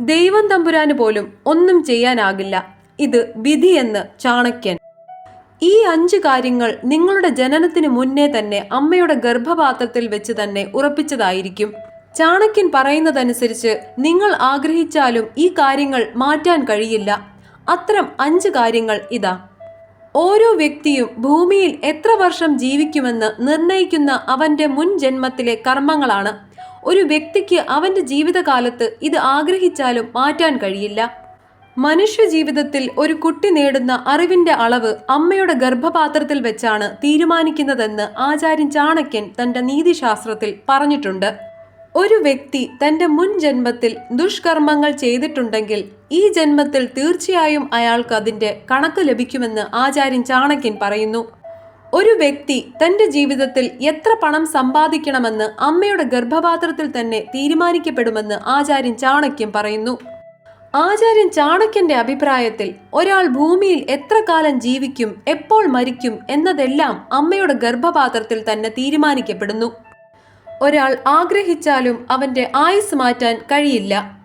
ദൈവം തമ്പുരാന് പോലും ഒന്നും ചെയ്യാനാകില്ല. ഇത് വിധിയെന്ന് ചാണക്യൻ. ഈ അഞ്ച് കാര്യങ്ങൾ നിങ്ങളുടെ ജനനത്തിന് മുന്നേ തന്നെ അമ്മയുടെ ഗർഭപാത്രത്തിൽ വെച്ച് തന്നെ ഉറപ്പിച്ചതായിരിക്കും. ചാണക്യൻ പറയുന്നതനുസരിച്ച് നിങ്ങൾ ആഗ്രഹിച്ചാലും ഈ കാര്യങ്ങൾ മാറ്റാൻ കഴിയില്ല. അത്തരം അഞ്ച് കാര്യങ്ങൾ ഇതാ. ഓരോ വ്യക്തിയും ഭൂമിയിൽ എത്ര വർഷം ജീവിക്കുമെന്ന് നിർണയിക്കുന്ന അവന്റെ മുൻ ജന്മത്തിലെ കർമ്മങ്ങളാണ്. ഒരു വ്യക്തിക്ക് അവന്റെ ജീവിതകാലത്ത് ഇത് ആഗ്രഹിച്ചാലും മാറ്റാൻ കഴിയില്ല. മനുഷ്യ ജീവിതത്തിൽ ഒരു കുട്ടി നേടുന്ന അറിവിന്റെ അളവ് അമ്മയുടെ ഗർഭപാത്രത്തിൽ വെച്ചാണ് തീരുമാനിക്കുന്നതെന്ന് ആചാര്യൻ ചാണക്യൻ തന്റെ നീതിശാസ്ത്രത്തിൽ പറഞ്ഞിട്ടുണ്ട്. ഒരു വ്യക്തി തന്റെ മുൻ ജന്മത്തിൽ ദുഷ്കർമ്മങ്ങൾ ചെയ്തിട്ടുണ്ടെങ്കിൽ ഈ ജന്മത്തിൽ തീർച്ചയായും അയാൾക്ക് അതിന്റെ കണക്ക് ലഭിക്കുമെന്ന് ആചാര്യൻ ചാണക്യൻ പറയുന്നു. ഒരു വ്യക്തി തന്റെ ജീവിതത്തിൽ എത്ര പണം സമ്പാദിക്കണമെന്ന് അമ്മയുടെ ഗർഭപാത്രത്തിൽ തന്നെ തീരുമാനിക്കപ്പെടുമെന്ന് ആചാര്യൻ ചാണക്യൻ പറയുന്നു. ആചാര്യൻ ചാണക്യന്റെ അഭിപ്രായത്തിൽ ഒരാൾ ഭൂമിയിൽ എത്ര കാലം ജീവിക്കും എപ്പോൾ മരിക്കും എന്നതെല്ലാം അമ്മയുടെ ഗർഭപാത്രത്തിൽ തന്നെ തീരുമാനിക്കപ്പെടുന്നു. ഒരാൾ ആഗ്രഹിച്ചാലും അവന്റെ ആയുസ് മാറ്റാൻ കഴിയില്ല